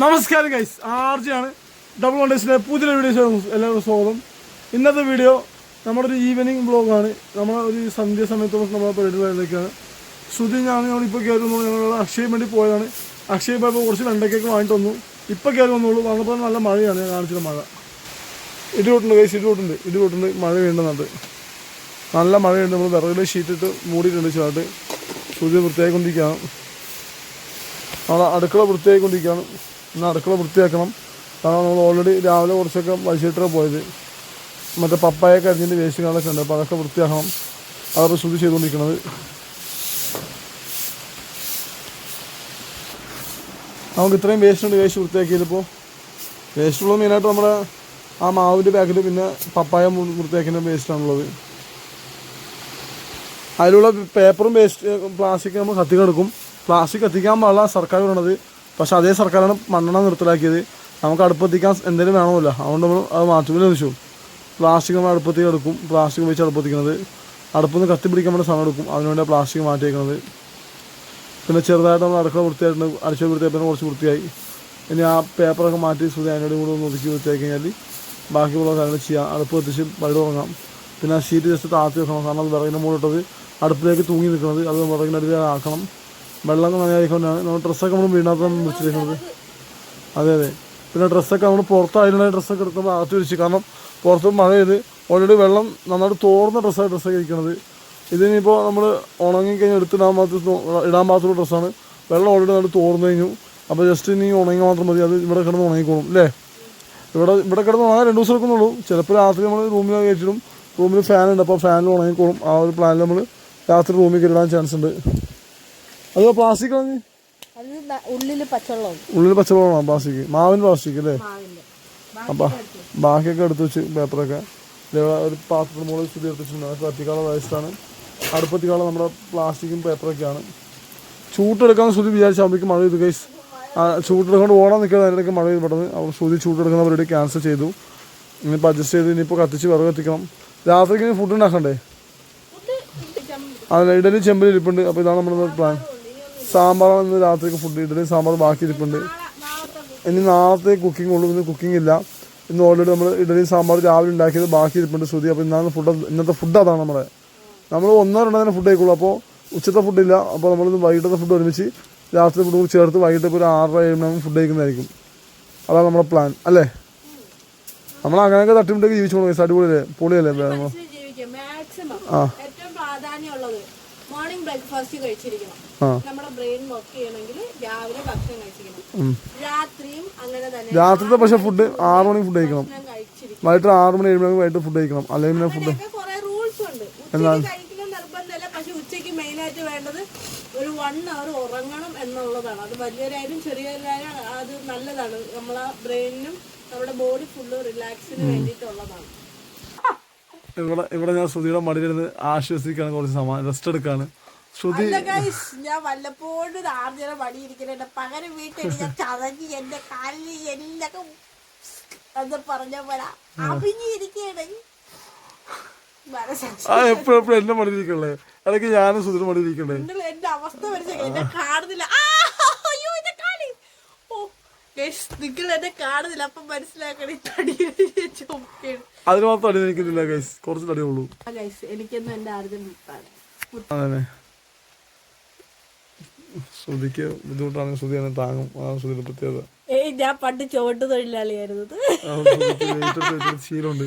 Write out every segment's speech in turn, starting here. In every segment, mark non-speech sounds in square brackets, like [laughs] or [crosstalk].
നമസ്കാരം ഗൈസ് ആണ്. ഡബിൾ കോണ്ടേഴ്സിലെ പുതിയ വീഡിയോ എല്ലാവർക്കും സ്വാഗതം. ഇന്നത്തെ വീഡിയോ നമ്മുടെ ഒരു ഈവനിങ് ബ്ലോഗാണ് നമ്മളെ ഒരു സന്ധ്യ സമയത്തോളം നമ്മളെ പരിപാടികളിലേക്കാണ് ശ്രുതി ഞാൻ ഞങ്ങളിപ്പോൾ കയറി വന്നു ഞങ്ങൾ അക്ഷയ വേണ്ടി പോയതാണ്. അക്ഷയ പോയപ്പോൾ കുറച്ച് വെണ്ടയ്ക്കൊക്കെ വാങ്ങിട്ട് വന്നു. ഇപ്പോൾ കയറി വന്നുള്ളൂ വന്നപ്പോൾ നല്ല മഴയാണ്. ഞാൻ കാണിച്ചത് മഴ. ഇടിവിട്ടുണ്ട് ഗൈസ് ഇടിവിട്ടുണ്ട് ഇടിവിട്ടുണ്ട് മഴ വീണ്ടുന്നുണ്ട് നല്ല മഴയുണ്ട് നമ്മൾ വിറകിൽ ഷീറ്റിട്ട് മൂടിയിട്ടുണ്ട് ചാട്ട് ശ്രുതി വൃത്തിയായിക്കൊണ്ടിരിക്കുകയാണ്. നമ്മളെ അടുക്കള വൃത്തിയായിക്കൊണ്ടിരിക്കുകയാണ്. ഇന്ന് അടുക്കള വൃത്തിയാക്കണം. കാരണം നമ്മൾ ഓൾറെഡി രാവിലെ കുറച്ചൊക്കെ വലിച്ചിട്ടാണ് പോയത്. മറ്റേ പപ്പായ അരിഞ്ഞിന്റെ വേസ്റ്റ് കാണൊക്കെ ഉണ്ട്. അപ്പോൾ അതൊക്കെ വൃത്തിയാക്കണം. അതൊക്കെ ശുദ്ധി ചെയ്തുകൊണ്ടിരിക്കുന്നത് നമുക്ക് ഇത്രയും വേസ്റ്റ് ഉണ്ട്. വേസ്റ്റ് വൃത്തിയാക്കിയതിപ്പോൾ വേസ്റ്റുള്ളത് മെയിനായിട്ട് നമ്മുടെ ആ മാവിന്റെ പാക്കറ്റ് പിന്നെ പപ്പായ വൃത്തിയാക്കുന്ന വേസ്റ്റാണുള്ളത് അതിലുള്ള പേപ്പറും വേസ്റ്റ് പ്ലാസ്റ്റിക് നമ്മൾ കത്തിക്കെടുക്കും കിടക്കും പ്ലാസ്റ്റിക് കത്തിക്കാൻ പാടില്ല. സർക്കാർ പറയണത് പക്ഷെ അതേ സർക്കാരാണ് മണ്ണെണ്ണ നിർത്തലാക്കിയത്. നമുക്ക് അടുപ്പത്തിക്കാൻ എന്തെങ്കിലും വേണമല്ല അതുകൊണ്ട് നമ്മൾ അത് മാറ്റുമ്പോൾ ചോദിച്ചു പ്ലാസ്റ്റിക് നമ്മൾ അടുപ്പത്തിൽ എടുക്കും. പ്ലാസ്റ്റിക് വെച്ച് അടുപ്പത്തിക്കുന്നത്. അടുപ്പിൽ നിന്ന് കത്തി പിടിക്കാൻ വേണ്ടി സമയം എടുക്കും. അതിനുവേണ്ടി പ്ലാസ്റ്റിക് മാറ്റിയേക്കുന്നത്. പിന്നെ ചെറുതായിട്ട് നമ്മൾ അടുക്കള വൃത്തിയായിട്ടുണ്ട്. അടിച്ചു വൃത്തിയായപ്പോൾ കുറച്ച് വൃത്തിയായി. ഇനി ആ പേപ്പറൊക്കെ മാറ്റി സുതി അതിനോട് കൂടെ ഒന്ന് ഒതുക്കി വൃത്തിയാക്കി കഴിഞ്ഞാൽ ബാക്കിയുള്ള കാര്യങ്ങൾ ചെയ്യാം. അടുപ്പ് എത്തിച്ച് വഴി തുടങ്ങാം പിന്നെ ആ ഷീറ്റ് ജസ്റ്റ് താഴ്ത്തി വെക്കണം. കാരണം അത് വിറകിന്റെ മുകളിട്ടത് അടുപ്പിലേക്ക് തൂങ്ങി നിൽക്കുന്നത്. അത് വിറകിന്റെ അടിയിൽ ആക്കണം വെള്ളം നനയാതിക്കൊണ്ടാണ് നമ്മൾ ഡ്രസ്സൊക്കെ നമ്മൾ വീടിനകത്ത് വെച്ചിരിക്കുന്നത് അതെ അതെ. പിന്നെ ഡ്രസ്സൊക്കെ നമ്മൾ പുറത്ത് അതിനുള്ള ഡ്രസ്സൊക്കെ എടുക്കുമ്പോൾ അകത്ത് വെച്ച് കാരണം പുറത്ത് മഴ ചെയ്ത് ഓൾറെഡി വെള്ളം നന്നായിട്ട് തോർന്ന ഡ്രസ്സാണ് ഡ്രസ്സൊക്കെ ഇരിക്കുന്നത്. ഇതിനിപ്പോൾ നമ്മൾ ഉണങ്ങി കഴിഞ്ഞാൽ എടുത്തിടാൻ മാത്രം ഇടാൻ മാത്രമുള്ള ഡ്രസ്സാണ്. വെള്ളം ഓൾറെഡി നന്നായിട്ട് തോർന്നു കഴിഞ്ഞു. അപ്പോൾ ജസ്റ്റ് ഇനി ഉണങ്ങി മാത്രം മതി. അത് ഇവിടെ കിടന്ന് ഉണങ്ങിക്കോളും അല്ലേ ഇവിടെ ഇവിടെ കിടന്ന് ഉണങ്ങാൻ രണ്ട് ദിവസം എടുക്കുന്നുള്ളൂ ചിലപ്പോൾ രാത്രി നമ്മൾ റൂമിൽ കയറ്റിടും. റൂമിൽ ഫാനുണ്ട് അപ്പോൾ ഫാനിൽ ഉണങ്ങിക്കോളും. ആ ഒരു പ്ലാനിൽ നമ്മൾ രാത്രി റൂമിൽ കയറിടാൻ ചാൻസ് ഉണ്ട്. അത് പ്ലാസ്റ്റിക് ന- ഉള്ളിൽ പച്ചവെള്ളം ഉള്ളിൽ പച്ചവെള്ളമാണ്? പ്ലാസ്റ്റിക്. മാവിന് പ്ലാസ്റ്റിക് അല്ലേ? അപ്പൊ ബാക്കിയൊക്കെ എടുത്ത് വെച്ച്. പേപ്പറൊക്കെ. ഒരു പാത്രത്തിന് മുകളിൽ സ്ഥിതി എടുത്ത് വെച്ചിട്ടുണ്ട് വയസ്സാണ് കത്തിക്കാനുള്ള വേസ്റ്റാണ് അടുപ്പത്തിക്കാനുള്ള നമ്മുടെ പ്ലാസ്റ്റിക്കും പേപ്പറൊക്കെയാണ്. ചൂട്ടെടുക്കാമെന്ന് ശ്രുതി അമ്മയ്ക്ക് മഴ ചെയ്തു കൈസ് ചൂട്ടെടുക്കൊണ്ട് ഓടാൻ നിൽക്കുന്നത് അതിനിടയ്ക്ക് മഴ ചെയ്ത് പെട്ടെന്ന് അവർ ശ്രുതി ചൂട്ടെടുക്കുന്ന പരിപാടി ക്യാൻസൽ ചെയ്തു. ഇനിയിപ്പോൾ അഡ്ജസ്റ്റ് ചെയ്ത് ഇനിയിപ്പോൾ കത്തിച്ച് വിറക് കത്തിക്കണം. രാത്രിക്ക് ഇനി ഫുഡ് ഉണ്ടാക്കണ്ടേ? അതെ ഇഡലി ചെമ്പിൽ ഇരിപ്പുണ്ട് അപ്പോൾ ഇതാണ് നമ്മുടെ പ്ലാൻ സാമ്പാറാണ് ഇന്ന് രാത്രിക്ക് ഫുഡ് ഇഡലി സാമ്പാർ ബാക്കി ഇരിപ്പുണ്ട്. ഇനി നാളത്തെ കുക്കിംഗ് ഉള്ളൂ. ഇന്ന് കുക്കിംഗ് ഇല്ല. ഇന്ന് ഓൾറെഡി നമ്മൾ ഇഡലി സാമ്പാർ രാവിലെ ഉണ്ടാക്കിയത് ബാക്കി ഇരിപ്പുണ്ട് ശ്രുതി. അപ്പോൾ ഇന്നാണ് ഫുഡ് ഇന്നത്തെ ഫുഡ് അതാണ് നമ്മുടെ നമ്മൾ ഒന്നോ രണ്ടോ തന്നെ ഫുഡ് കഴിക്കുള്ളൂ. അപ്പോൾ ഉച്ചത്തെ ഫുഡില്ല അപ്പോൾ നമ്മളിന്ന് വൈകിട്ടത്തെ ഫുഡ് ഒരുമിച്ച് രാത്രി ഫുഡ് ചേർത്ത് വൈകിട്ട് ഇപ്പോൾ ഒരു ആറര ഏഴ് മണി ഫുഡ് കഴിക്കുന്നതായിരിക്കും. അതാണ് നമ്മുടെ പ്ലാൻ അല്ലേ? നമ്മൾ അങ്ങനെയൊക്കെ തട്ടിമുട്ടൊക്കെ ജീവിച്ചു പോകണം അടിപൊളിയല്ലേ? പൊളിയല്ലേ നമ്മൾ ആ. മോർണിംഗ് ബ്രേക്ക്ഫാസ്റ്റ് കഴിച്ചിരിക്കണം. നമ്മുടെ ബ്രെയിൻ വർക്ക് ചെയ്യണമെങ്കിൽ രാവിലെ ഭക്ഷണം കഴിച്ചിരിക്കണം. രാത്രിയും അങ്ങനെ തന്നെ. രാത്രിത്തെ പക്ഷേ ഫുഡ് ആറ് മണി ഫുഡ് കഴിക്കണം. വൈകിട്ട് ആറ് മണി ഏഴ് മണി വൈകിട്ട് ഫുഡ് കഴിക്കണം. അല്ലെങ്കിൽ പിന്നെ ഫുഡ് റൂൾസ് ഉണ്ട്. കഴിക്കുന്ന നിർബന്ധമല്ല. പക്ഷെ ഉച്ചയ്ക്ക് മെയിൻ ആയിട്ട് വേണ്ടത് ഒരു വൺ അവർ ഉറങ്ങണം എന്നുള്ളതാണ്. അത് വലിയവരായാലും ചെറിയവരായാലും അത് നല്ലതാണ്. നമ്മളെ ബ്രെയിനിനും നമ്മുടെ ബോഡി ഫുള്ള് റിലാക്സിന് വേണ്ടിയിട്ടുള്ളതാണ്. ഇവിടെ ഇവിടെ ഞാൻ ശ്രുതിയുടെ മടിയിലിരുന്ന് ആശ്വസിക്കാണ് കുറച്ച് സമാ റെസ്റ്റ് എടുക്കാണ്. ശ്രുതി ഞാൻ വല്ലപ്പോഴും ആർജന മടിയിരിക്കണ പകരം വീട്ടിൽ ഞാൻ ചതഞ്ഞ് എന്റെ കാലിൽ എന്നൊക്കെ എന്ന് പറഞ്ഞ പോലെ ആ എപ്പോഴും എപ്പോഴും എന്റെ മടിയിരിക്കണേ ഇടയ്ക്ക് ഞാനും ശ്രുതിയുടെ മടിയിരിക്കണേ എന്റെ അവസ്ഥ എന്നെ കാണുന്നില്ല ആ, അയ്യോ എന്റെ കാൽ ഓ ഗൈസ് നിങ്ങൾ എന്നെ കാണുന്നില്ല അപ്പൊ മനസ്സിലാക്കണേ. തടിയുടെ ചുമക്കാണ് അതിന് മാത്രം അടി നിൽക്കുന്നില്ല ഗൈസ് കുറച്ച് തടി ഉള്ളൂ. ഗൈസ് എനിക്കൊന്നും എന്റെ ആർജം വിട്ടാണ് അതന്നെ ശ്രുതിക്ക് ബുദ്ധിമുട്ടാണ് ശ്രുതി തന്നെ താങ്ങും. അതാണ് ശ്രുതിയുടെ പ്രത്യേകത. ഏയ് ഞാൻ പണ്ട് ചുവട്ട് തൊഴിലാളിയായിരുന്നു ശീലമുണ്ട്.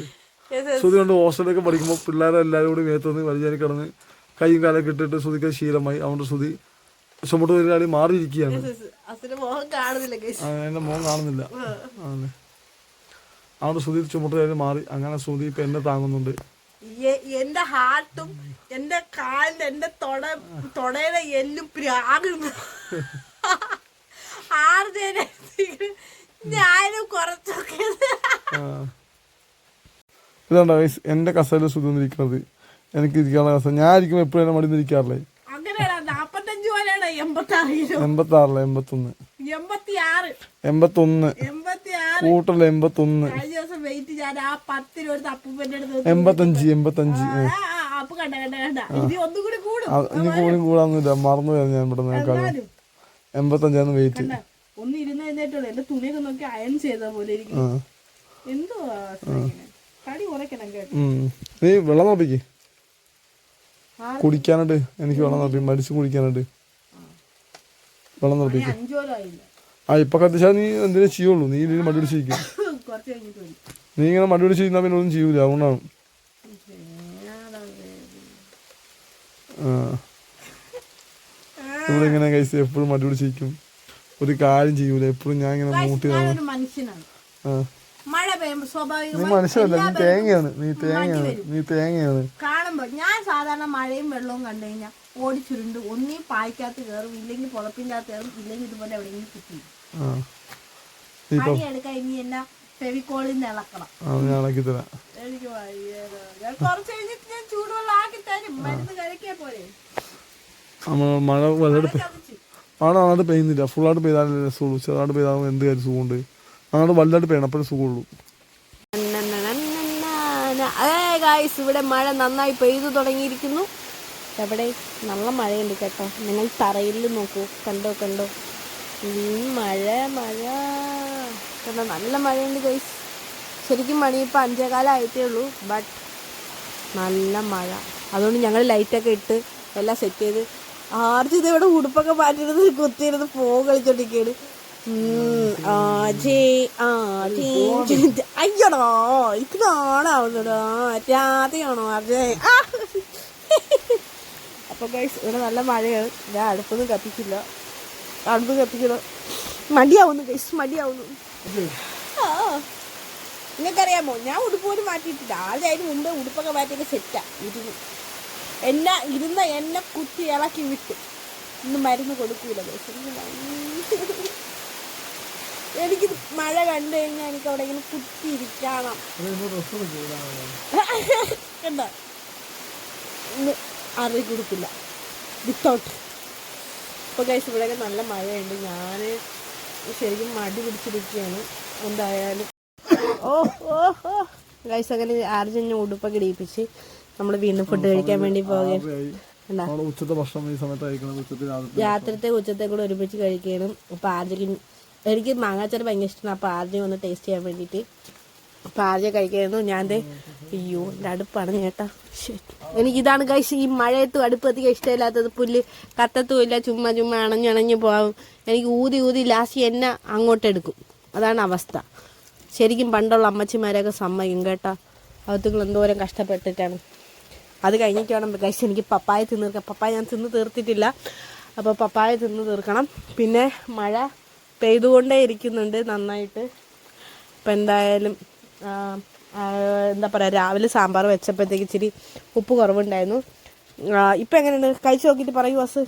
ശ്രുതി കൊണ്ട് ഹോസ്റ്റലൊക്കെ പഠിക്കുമ്പോൾ പിള്ളേരെ എല്ലാവരും കൂടി മേത്തുനിന്ന് വലിയ കിടന്ന് കൈയും കാലൊക്കെ ഇട്ടിട്ട് ശ്രുതിക്ക് ശീലമായി. അതുകൊണ്ട് ശ്രുതി ചുമട്ട് തൊഴിലാളി മാറിയിരിക്കുകയാണ് എന്റെ മോൻ കാണുന്നില്ല. ആണ്. അതുകൊണ്ട് ശ്രുതി ചുമട്ടുകാരി മാറി. അങ്ങനെ ശ്രുതി ഇപ്പൊ എന്നെ താങ്ങുന്നുണ്ട്. എന്റെ ഹാർട്ടും എന്റെ കാലിന്റെ എന്റെ തൊട തൊടയുടെ എല്ലും പ്രാകുന്നു ആർജന ഞാനും കുറച്ചൊക്കെ. ഇതാണ്ടോ എന്റെ കസേല ശ്രുതി വന്നിരിക്കുന്നത് എനിക്ക് ഇരിക്കാനുള്ള കസ ഞാൻ ഇരിക്കുമ്പോൾ എപ്പോഴും എന്നെ മടി എൺപത്തി എൺപത്തൊന്ന്. എൺപത്തഞ്ച് എൺപത്തഞ്ച്. ഇനി കൂടി കൂടാന്നില്ല മറന്നു പോയത് ഞാൻ ഇവിടെ എൺപത്തഞ്ചാന്ന് വെയിറ്റ് കണ്ട ഒന്ന് ഇരുന്ന് എഴുന്നേറ്റുള്ളൂ എന്റെ തുണിയൊക്കെ നോക്കി അയൺ ചെയ്ത പോലെ ഇരിക്കും ആ. എന്തുവാ ഇങ്ങനെ? തടി കുറയ്ക്കണം കേട്ടോ. നീ വെള്ളം നോപ്പിക്ക് കുടിക്കാനായിട്ട് എനിക്ക് വെള്ളം നോപ്പി മരിച്ചു കുടിക്കാനായിട്ട്. വെള്ളം ആയില്ല ആ ഇപ്പൊ കത്തിച്ചാൽ നീ എന്തിനാ ചെയ്യുള്ളൂ? നീ ഇതിന് മടി പിടിച്ചിരിക്കും [laughs] നീ ഇങ്ങനെ മടി പിടിച്ചിരുന്നാൽ പിന്നെ ഒന്നും ചെയ്യൂല അതുകൊണ്ടാണ്. ഇവിടെ ഇങ്ങനെ കഴിച്ച് എപ്പോഴും മടി പിടിച്ചിരിക്കും ഒരു കാര്യം ചെയ്യൂല എപ്പോഴും ഞാൻ ഇങ്ങനെ മൂട്ടി ആ. മഴ പെയ്യുമ്പോ സ്വാഭാവികമായി നീ തേങ്ങയാണ്. നീ തേങ്ങയാണ്. നീ തേങ്ങയാണ്. കാണുമ്പോ ഞാൻ സാധാരണ മഴയും വെള്ളവും കണ്ടു കഴിഞ്ഞാൽ ഓടി ചുരുണ്ട്. ഒന്നീ പായ്ക്കകത്ത് കയറും ഇല്ലെങ്കിൽ പുതപ്പിന്റെ അകത്ത് കയറും ഇല്ലെങ്കിൽ ഇതുപോലെ എവിടെയെങ്കിലും കിട്ടി പണിയെടുക്കാൻ ഇനി എന്നാ ഫെവിക്കോളിൽ നിന്ന് ഇളക്കണം ഇളക്കി തരാം. എനിക്ക് വയ്യ ഞാൻ കുറച്ച് കഴിഞ്ഞിട്ട് ഞാൻ ചൂടുവെള്ളം ആക്കി തരും. മരുന്ന് കഴിക്കാൻ പോലെ മഴ വെള്ളം മഴ നന്നായിട്ട് പെയ്യുന്നില്ല. ഫുള്ളായിട്ട് പെയ്താലേ രസമുള്ളൂ. ചെറുതായിട്ട് പെയ്താൽ എന്ത് കാര്യം സുഖമുണ്ട്? നന്നായിട്ട് വലുതായിട്ട് അപ്പോഴേ സുഖമുള്ളൂ. ഇവിടെ മഴ നന്നായി പെയ്തു തുടങ്ങിയിരിക്കുന്നു. എവിടെ? നല്ല മഴയുണ്ട് കേട്ടോ. നിങ്ങൾ തറയിൽ നോക്കൂ. കണ്ടോ കണ്ടോ? മഴ മഴ. കണ്ടോ? നല്ല മഴയുണ്ട് ഗൈസ് ശരിക്കും മണി ഇപ്പം അഞ്ചേകാലമായിട്ടേ ഉള്ളൂ ബട്ട് നല്ല മഴ. അതുകൊണ്ട് ഞങ്ങൾ ലൈറ്റൊക്കെ ഇട്ട് എല്ലാം സെറ്റ് ചെയ്ത് ആർജിത് ഇവിടെ ഉടുപ്പൊക്കെ മാറ്റിയിരുന്ന് കുത്തിയിരുന്ന് ഫോ കളിച്ചോണ്ടിരിക്കുകയാണ് ഉം, ആജേ, ആജേ. അയ്യടാ എനിക്ക് നാളാവുന്നടോ രാത്രിയാണോ അജയ് ആ. അപ്പൊ ഗൈസ് ഇവിടെ നല്ല മഴയാണ്. ഞാൻ അടുപ്പൊന്നും കത്തിക്കില്ല. അടുപ്പ് കത്തിക്കില്ല മടിയാവുന്നു ഗൈസ് മടിയാവുന്നു. നിങ്ങൾക്കറിയാമോ ഞാൻ ഉടുപ്പ് പോലും മാറ്റിയിട്ടില്ല. ആദ്യം അതിന് മുമ്പേ ഉടുപ്പൊക്കെ മാറ്റിയൊക്കെ സെറ്റാ ഇരുന്ന്. എന്നെ ഇരുന്ന എന്നെ കുത്തി ഇളക്കി വിട്ട്. ഇന്ന് മരുന്ന് കൊടുക്കൂല guys. എനിക്ക് മഴ കണ്ടു കഴിഞ്ഞാൽ എനിക്ക് അവിടെ ഇങ്ങനെ കുത്തിയിരിക്കണം. കണ്ടോ? ഇന്ന് അറി കൊടുക്കില്ല. വിത്തൗട്ട്. ഇപ്പോൾ കഴിച്ച് ഇവിടെയൊക്കെ നല്ല മഴയുണ്ട്. ഞാൻ ശരിക്കും മടി പിടിച്ചിരിക്കുകയാണ്. എന്തായാലും. ഓ ഓ ഓ. ഗൈസ് അങ്ങനെ ആർജന്നെ ഉടുപ്പൊക്കെ ഇടിയിപ്പിച്ച് നമ്മൾ വീണ്ടും ഫുഡ് കഴിക്കാൻ വേണ്ടി നമ്മൾ ഉച്ചത്തെ ഭക്ഷണം ഈ സമയത്ത് രാത്രിത്തെ ഉച്ചത്തെ കൂടെ ഒരുമിച്ച് കഴിക്കണം. അപ്പോൾ ആർജയ്ക്ക് എനിക്ക് മാങ്ങാച്ചാർ ഭയങ്കര ഇഷ്ടമാണ് അപ്പോൾ ആർജയെ ഒന്ന് ടേസ്റ്റ് ചെയ്യാൻ വേണ്ടിയിട്ട്. അപ്പോൾ ആർജയെ കഴിക്കായിരുന്നു. ഞാൻ അയ്യോ എന്റെ അടുപ്പാണ് ചേട്ടാ. എനിക്കിതാണ് കഴിച്ച് ഈ മഴയത്തും അടുപ്പ് അധികം ഇഷ്ടമില്ലാത്തത്. പുല്ല് കത്തത്തുമില്ല. ചുമ്മാ ചുമ്മാ അണഞ്ഞണഞ്ഞ് പോകാം എനിക്ക് ഊതി ഊതി ലാസ്റ്റ് എന്നെ അങ്ങോട്ടെടുക്കും അതാണ് അവസ്ഥ. ശരിക്കും പണ്ടുള്ള അമ്മച്ചിമാരെയൊക്കെ സമ്മതിക്കും കേട്ടാ. അവത്തുങ്ങൾ എന്തോരം കഷ്ടപ്പെട്ടിട്ടാണ്. അത് കഴിഞ്ഞിട്ട് കഴിച്ച് എനിക്ക് പപ്പായ തിന്ന് തീർക്കാം പപ്പായ ഞാൻ തിന്ന് തീർത്തിട്ടില്ല. അപ്പോൾ പപ്പായ തിന്ന് തീർക്കണം. പിന്നെ മഴ പെയ്തുകൊണ്ടേ ഇരിക്കുന്നുണ്ട് നന്നായിട്ട്. അപ്പം എന്തായാലും എന്താ പറയുക രാവിലെ സാമ്പാർ വെച്ചപ്പോഴത്തേക്ക് ഇച്ചിരി ഉപ്പ് കുറവുണ്ടായിരുന്നു. ഇപ്പം എങ്ങനെയുണ്ട്? കഴിച്ചു നോക്കിയിട്ട് പറയൂ അസ്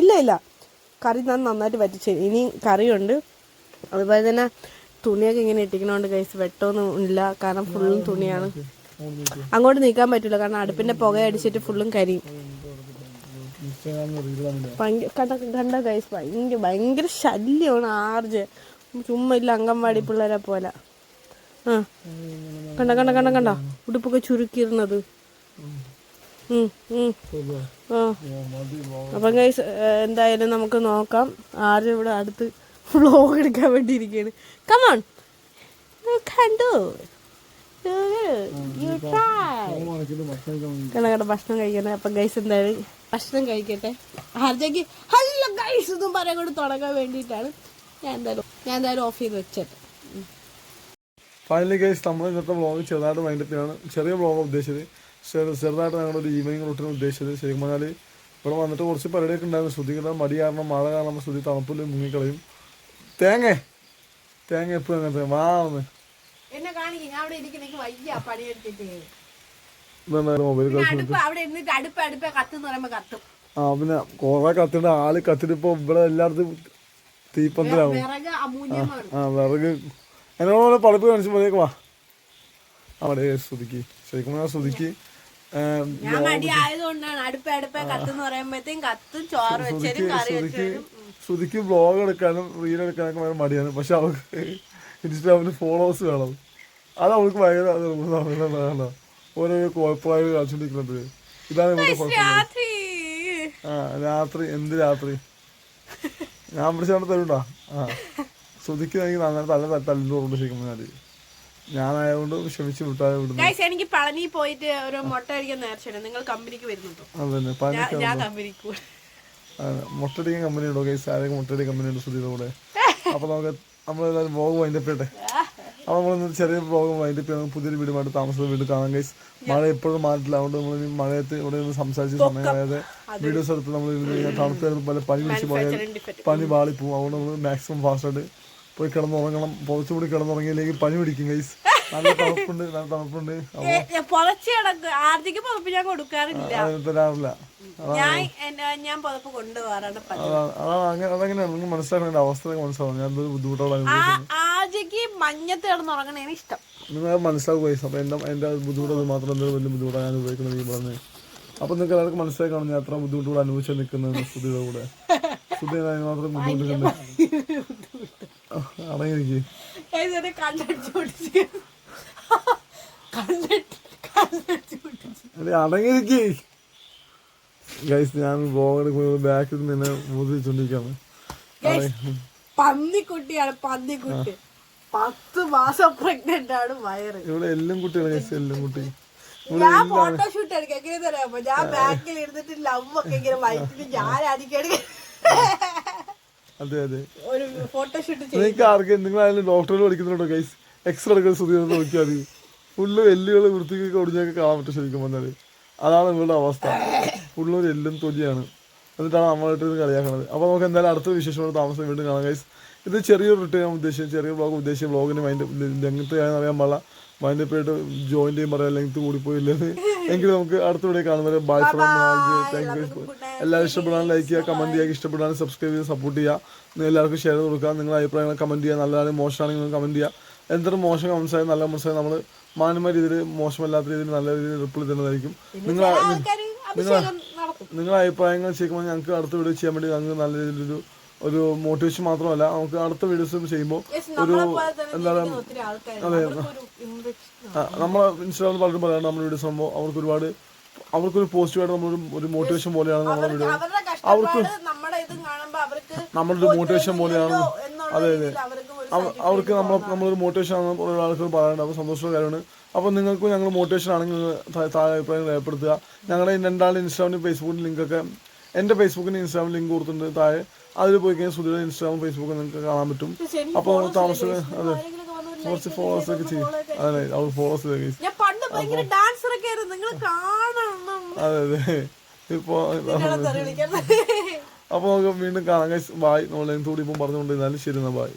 ഇല്ല ഇല്ല. കറി ഞാൻ നന്നായിട്ട് വറ്റിച്ചു. ഇനി കറിയുണ്ട്. അതുപോലെ തന്നെ തുണിയൊക്കെ ഇങ്ങനെ ഇട്ടിക്കണോണ്ട് കഴിച്ച് വെട്ടമൊന്നും ഇല്ല. കാരണം ഫുള്ളും തുണിയാണ്. അങ്ങോട്ട് നീക്കാൻ പറ്റില്ല കാരണം അടുപ്പിന്റെ പുക അടിച്ചിട്ട് ഫുള്ളും കരിയും. കണ്ട ഗൈസ് ഭയങ്കര ഭയങ്കര ശല്യമാണ് ആർജ്. ചുമ്മാ ഇല്ല അംഗൻവാടി പിള്ളേരെ പോലെ. ആ. കണ്ട കണ്ട കണ്ട കണ്ട. ഉടുപ്പൊക്കെ ചുരുക്കിയിരുന്നത്. അപ്പം ഗൈസ് എന്തായാലും നമുക്ക് നോക്കാം. ആർജ് ഇവിടെ അടുത്ത് വ്ളോഗ് എടുക്കാൻ വേണ്ടി ഇരിക്കുകയാണ് കമോൺ കണ്ടു. കണ്ട ഭക്ഷണം കഴിക്കണേ. അപ്പം ഗൈസ് എന്തായാലും ഭക്ഷണം കഴിക്കട്ടെ. ആർജയ്ക്ക് ഹലോ ഗൈസ് എന്നും പറയാൻ കൂടി തുടങ്ങാൻ വേണ്ടിയിട്ടാണ്. ഞാൻ എന്തായാലും ഞാൻ എന്തായാലും ഓഫ് ചെയ്ത് വെച്ചത് ഫൈനലി ഗൈസ് നമ്മൾ ഇന്നത്തെ വ്ളോഗ് ചെറുതായിട്ട് വൈകിട്ടാണ് ചെറിയ വ്ളോഗ് ഉദ്ദേശിച്ചത്. ചെറു ചെറുതായിട്ട് ഞങ്ങളുടെ ഒരു ഈവനിങ് റൂട്ടിന് ഉദ്ദേശിച്ചത്. ശരിക്കും പറഞ്ഞാൽ ഇവിടെ വന്നിട്ട് കുറച്ച് പരിപാടിയൊക്കെ ഉണ്ടായിരുന്നു. ശ്രുതിക്കുന്ന മടി കാരണം മഴ കാരണം ശ്രുതി തണുപ്പിൽ മുങ്ങിക്കളയും. തേങ്ങ തേങ്ങ എപ്പോഴും വാന്ന് എന്നെ കാണിക്കും ഞാൻ അവിടെ വയ്യ പണിയെടുത്തിട്ട്. അടുപ്പ് അവിടെ ഇരുന്നിട്ട് അടുപ്പ് അടുപ്പ് കത്തുന്ന് പറയുമ്പോ കത്തും. ആ പിന്നെ കുറെ കത്തിട്ട് ആൾ കത്തിട്ട് ഇപ്പൊ ഇവിടെ എല്ലായിടത്തും തീപ്പന്തലാവും. ആ വിറക്. എന്നോട് പഠിപ്പ് കാണിച്ചു പോയേക്ക് വാ. അവിടെ ശ്രുതിക്ക് ശരിക്കും പറഞ്ഞാൽ ശ്രുതിക്ക് ശ്രുതിക്ക് ബ്ലോഗ് എടുക്കാനും റീൽ എടുക്കാനൊക്കെ മടിയാണ്. പക്ഷെ അവൾക്ക് ഇൻസ്റ്റാഗ്രാമിൽ ഫോളോവേഴ്സ് വേണം. അത് അവൾക്ക് ഭയങ്കര നിർബന്ധമാണ് ഓരോ കുഴപ്പമായി കാണിച്ചുകൊണ്ടിരിക്കുന്നത് ഇതാണ് ഇവിടെ രാത്രി. ആ രാത്രി എന്ത് രാത്രി? ഞാൻ പിടിച്ചാണ് തരൂട്ടാ. ആ. ശ്രുതിക്ക് നല്ല തല തല്ലിട്ടുണ്ട് ശരിക്കും ഞാൻ ഞാനായതുകൊണ്ട് ക്ഷമിച്ചു വിട്ടാൽ വിടുന്നു ഗൈസ് എനിക്ക് പളനി പോയിട്ട് ഒരു മുട്ട അടിക്കാൻ നേർച്ചയാണ് നിങ്ങൾ കമ്പനിക്ക് വരുന്നുണ്ടോ? അതന്നെ ഞാൻ കമ്പനിക്ക് മുട്ടടിക്കാൻ കമ്പനി ഉണ്ടോ? കൈസ് ആരെങ്കിലും മുട്ടടിക്കാൻ കമ്പനി ഉണ്ട്? ശ്രുതിയുടെ കൂടെ. [laughs] അപ്പൊ നമുക്ക് നമ്മളെല്ലാവരും ബ്ലോഗ് വൈൻഡപ്പിട്ടെ അപ്പൊ നമ്മളൊന്ന് ചെറിയ ഭോഗം വൈൻഡപ്പ് പുതിയൊരു വീടുമായിട്ട് താമസത്തെ വീട് കാണാൻ കൈസ് മഴ എപ്പോഴും മാറ്റില്ല അതുകൊണ്ട് നമ്മൾ മഴയത്ത് ഇവിടെ നിന്ന് സംസാരിച്ച് സമയം കളയാതെ വീഡിയോസ് എടുത്ത് നമ്മൾ തണുത്ത പോലെ പനി പിടിച്ച് പോയാൽ പനി വാളിപ്പോവും. അതുകൊണ്ട് നമ്മൾ മാക്സിമം ഫാസ്റ്റായിട്ട് പോയി കിടന്നുറങ്ങണം. പുറത്തുകൂടി കിടന്നുറങ്ങിയില്ലെങ്കിൽ പനി പിടിക്കും കൈസ് നല്ല തണുപ്പുണ്ട് നല്ല തണുപ്പുണ്ട്. പുതപ്പ് ഞാൻ കൊടുക്കാറില്ല. തരാറില്ല. ഞാൻ ഞാൻ പുതപ്പ് കൊണ്ടുപോകാറാണ് അതങ്ങനെയാണ് മനസ്സിലാക്കേണ്ട അവസ്ഥ മനസ്സിലാവും ഞാൻ എന്തൊരു ബുദ്ധിമുട്ടോടെ ആ ആദ്യക്ക് മഞ്ഞത്ത് കിടന്നുറങ്ങണേന് ഇഷ്ടം. നിങ്ങൾ മനസ്സിലാവും പൈസ അപ്പോൾ എന്റെ എന്റെ ബുദ്ധിമുട്ട് അത് മാത്രം എന്തൊരു വലിയ ബുദ്ധിമുട്ടാണ് ഞാൻ ഉപയോഗിക്കുന്നത് ഈ പറഞ്ഞത് അപ്പോൾ നിങ്ങൾക്ക് എല്ലാവർക്കും മനസ്സിലായി കാണും ഞാൻ എത്ര ബുദ്ധിമുട്ടുകൂടെ അനുഭവിച്ച് നിൽക്കുന്നത് കൂടെ. മാത്രം ബുദ്ധിമുട്ടുണ്ട് അടങ്ങിയിരിക്കും. അടങ്ങിയിരിക്കേ. ഗൈസ് ഞാൻ ബ്ലോഗ് ബാക്കിൽ നിന്ന് മുതിരിച്ചോണ്ടിരിക്കുകയാണ് പന്നിക്കുട്ടിയാണ് പന്നിക്കുട്ടി. പത്ത് മാസം പ്രഗ്നന്റ് ആണ് വയറ്. ഇവിടെ എല്ലാം കുട്ടിയാണ് ഗൈസ് എല്ലാം കുട്ടി. ഞാൻ ഫോട്ടോഷൂട്ട് എടുക്കാം. എങ്ങനെ തരാമോ ഞാൻ ബാക്കിൽ ഇരുന്നിട്ട് ലവ് ഒക്കെ ഇങ്ങനെ വൈകിട്ട് ഞാൻ അടിക്കടി അതെ അതെ. ഒരു ഫോട്ടോഷൂട്ട് ചെയ്യും നിങ്ങൾക്ക് ആർക്കും നിങ്ങൾ ഡോക്ടറോട് പഠിക്കുന്നുണ്ടോ ഗൈസ് എക്സ്റേ എടുക്കുന്ന ഒന്ന് നോക്കിയാൽ മതി. ഫുള്ള് എല്ലുകൾ വൃത്തിക്കൊക്കെ ഒടിഞ്ഞൊക്കെ കാണാൻ പറ്റും ശരിക്കും വന്നാൽ അതാണ് നിങ്ങളുടെ അവസ്ഥ. ഫുള്ള് ഒരു എല്ലും തൊലിയാണ്. എന്നിട്ടാണ് നമ്മളായിട്ട് ഇത് കളിയാക്കണത്. അപ്പോൾ നമുക്ക് എന്തായാലും അടുത്ത വിശേഷമാണ് താമസം വീണ്ടും കാണാം ഗൈസ് ഇത് ചെറിയൊരു റിട്ടേൺ ഞാൻ ഉദ്ദേശിച്ചത്. ചെറിയ ബ്ലോഗ് ഉദ്ദേശിച്ച ബ്ലോഗിന് മൈൻഡ് ലെങ്ത്ത് ആയെന്ന് അറിയാൻ പാടില്ല. മൈൻഡ് പോയിട്ട് ജോയിൻ ചെയ്യാൻ പറയാം ലെങ്ത്ത് കൂടിപ്പോയില്ലെന്ന്. എങ്കിൽ നമുക്ക് അടുത്ത വീഡിയോ കാണുന്നത് ബൈ ഫ്രം താങ്ക് യു എല്ലാവരും ഇഷ്ടപ്പെടാൻ ലൈക്ക് ചെയ്യുക കമന്റ് ചെയ്യുക ഇഷ്ടപ്പെടാൻ സബ്സ്ക്രൈബ് ചെയ്യുക. സപ്പോർട്ട് ചെയ്യുക എല്ലാവർക്കും ഷെയർ കൊടുക്കുക. നിങ്ങളുടെ അഭിപ്രായങ്ങൾ കമന്റ് ചെയ്യുക. നല്ലതാണ് മോശമാണെങ്കിൽ നിങ്ങൾ കമന്റ് ചെയ്യുക. എന്തൊരു മോശം കമൻസ് ആയാലും നല്ല കമൻസ് നമ്മൾ മാന്യമായ രീതിയിൽ മോശമല്ലാത്ത രീതിയിൽ നല്ല രീതിയിൽ റിപ്ലൈ തരുന്നതായിരിക്കും. നിങ്ങൾ നടത്തും നിങ്ങളുടെ അഭിപ്രായങ്ങൾ ചെയ്യുമ്പോൾ ഞങ്ങൾക്ക് അടുത്ത വീഡിയോ ചെയ്യാൻ വേണ്ടി ഞങ്ങൾക്ക് നല്ല രീതിയിലൊരു ഒരു മോട്ടിവേഷൻ മാത്രമല്ല നമുക്ക് അടുത്ത വീഡിയോസും ചെയ്യുമ്പോൾ ഒരു എന്താ അതെ നമ്മളെ ഇൻസ്റ്റാഗ്രാമിൽ പലരും പറയാറുണ്ട് നമ്മുടെ വീഡിയോസ് ആകുമ്പോൾ അവർക്ക് ഒരുപാട് അവർക്കൊരു പോസിറ്റീവായിട്ട് നമ്മൾ ഒരു മോട്ടിവേഷൻ പോലെയാണ് നമ്മുടെ വീഡിയോ അവർക്ക് നമ്മുടെ ഒരു മോട്ടിവേഷൻ പോലെയാണ്. അതെ രീതിയിൽ അവർക്കും നമ്മൾ നമ്മളൊരു മോട്ടിവേഷൻ ആണ് ഓരോ ആൾക്കാർ പറയുന്നത് അപ്പോൾ സന്തോഷമുള്ള കാര്യമാണ്. അപ്പോൾ നിങ്ങൾക്ക് ഞങ്ങൾ മോട്ടിവേഷൻ ആണെങ്കിൽ താഴെ അഭിപ്രായം രേഖപ്പെടുത്തുക. ഞങ്ങളുടെ ഈ രണ്ടാളുടെ ഇൻസ്റ്റാഗ്രാമിലും ഫേസ്ബുക്കിലും ലിങ്കൊക്കെ എന്റെ ഫേസ്ബുക്കിന് ഇൻസ്റ്റാഗ്രാമിൽ ലിങ്ക് കൊടുത്തിട്ടുണ്ട് താഴെ. അതിൽ പോയി കഴിഞ്ഞാൽ സുധിയുടെ ഇൻസ്റ്റാഗ്രാം ഫേസ്ബുക്കും നിങ്ങൾക്ക് കാണാൻ പറ്റും. അപ്പോൾ താമസം അതെ. കുറച്ച് ഫോളോവേഴ്സ് ഒക്കെ ചെയ്യും. അതെ അവർ ഫോളോവേഴ്സ് അതെ അതെ. ഇപ്പോൾ അപ്പോൾ നമുക്ക് വീണ്ടും കാണാൻ ബായ് നമ്മൾ കൂടി ഇപ്പം പറഞ്ഞുകൊണ്ടിരുന്നാലും ശരി എന്നാൽ ബായ്